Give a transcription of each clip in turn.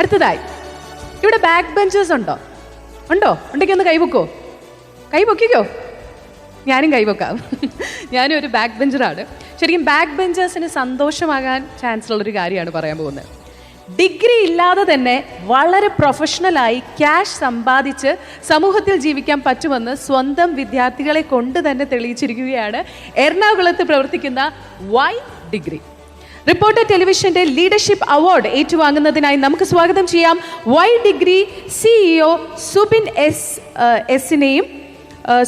അടുത്തതായി. ഇവിടെ back benchers ഉണ്ടോ? ഉണ്ടോ? ഉണ്ടെങ്കിൽ ഒന്ന് കൈവക്കോ കൈ പൊക്കിക്കോ ഞാനും കൈവക്കാം. ഞാനും ഒരു ബാക്ക് ബെഞ്ചറാണ് ശരിക്കും ബാക്ക് ബെഞ്ചേഴ്സിന് സന്തോഷമാകാൻ ചാൻസ് ഉള്ളൊരു കാര്യമാണ് പറയാൻ പോകുന്നത്. ഡിഗ്രി ഇല്ലാതെ തന്നെ വളരെ പ്രൊഫഷണലായി ക്യാഷ് സമ്പാദിച്ച് സമൂഹത്തിൽ ജീവിക്കാൻ പറ്റുമെന്ന് സ്വന്തം വിദ്യാർത്ഥികളെ കൊണ്ട് തന്നെ തെളിയിച്ചിരിക്കുകയാണ്. എറണാകുളത്ത് പ്രവർത്തിക്കുന്ന വൈ ഡിഗ്രി റിപ്പോർട്ടർ ടെലിവിഷന്റെ ലീഡർഷിപ്പ് അവാർഡ് ഏറ്റുവാങ്ങുന്നതിനായി നമുക്ക് സ്വാഗതം ചെയ്യാം. Y degree CEO Subin S എസിനെയും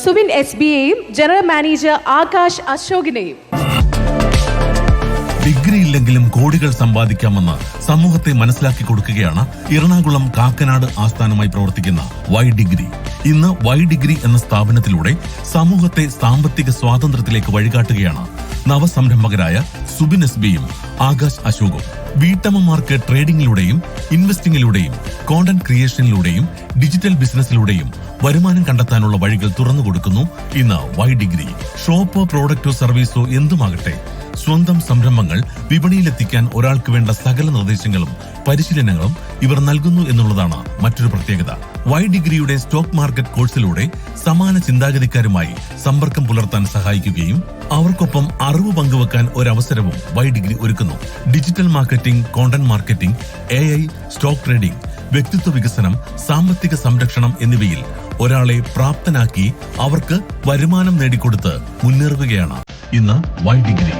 Subin S ബിയെയും ജനറൽ മാനേജർ ആകാശ് അശോകിനെയും. ഡിഗ്രി ഇല്ലെങ്കിലും കോടികൾ സമ്പാദിക്കാമെന്ന് സമൂഹത്തെ മനസ്സിലാക്കി കൊടുക്കുകയാണ് എറണാകുളം കാക്കനാട് ആസ്ഥാനമായി പ്രവർത്തിക്കുന്ന വൈ ഡിഗ്രി ഇന്ന് വൈ ഡിഗ്രി എന്ന സ്ഥാപനത്തിലൂടെ സമൂഹത്തെ സാമ്പത്തിക സ്വാതന്ത്ര്യത്തിലേക്ക് വഴികാട്ടുകയാണ് നവസംരംഭകരായ സുബിൻ എസ് ബിയും ആകാശ് അശോകും വീട്ടമ്മമാർക്ക് ട്രേഡിംഗിലൂടെയും ഇൻവെസ്റ്റിംഗിലൂടെയും കോണ്ടന്റ് ക്രിയേഷനിലൂടെയും ഡിജിറ്റൽ ബിസിനസ്സിലൂടെയും വരുമാനം കണ്ടെത്താനുള്ള വഴികൾ തുറന്നു കൊടുക്കുന്നു. ഇന്ന് വൈ ഡിഗ്രി ഷോപ്പോ പ്രോഡക്റ്റോ സർവീസോ എന്തുമാകട്ടെ? സ്വന്തം സംരംഭങ്ങൾ വിപണിയിലെത്തിക്കാൻ ഒരാൾക്ക് വേണ്ട സകല നിർദ്ദേശങ്ങളും പരിശീലനങ്ങളും ഇവർ നൽകുന്നു എന്നുള്ളതാണ് മറ്റൊരു പ്രത്യേകത. വൈ ഡിഗ്രിയുടെ സ്റ്റോക്ക് മാർക്കറ്റ് കോഴ്സിലൂടെ സമാന ചിന്താഗതിക്കാരുമായി സമ്പർക്കം പുലർത്താൻ സഹായിക്കുകയും അവർക്കൊപ്പം അറിവ് പങ്കുവെക്കാൻ ഒരവസരവും വൈ ഡിഗ്രി ഒരുക്കുന്നു. Digital marketing content marketing A stock trading വ്യക്തിത്വ വികസനം സാമ്പത്തിക സംരക്ഷണം എന്നിവയിൽ ഒരാളെ പ്രാപ്തനാക്കി അവർക്ക് വരുമാനം നേടിക്കൊടുത്ത് മുന്നേറുകയാണ്. ഇന്ന് വൈ ഡിഗ്രി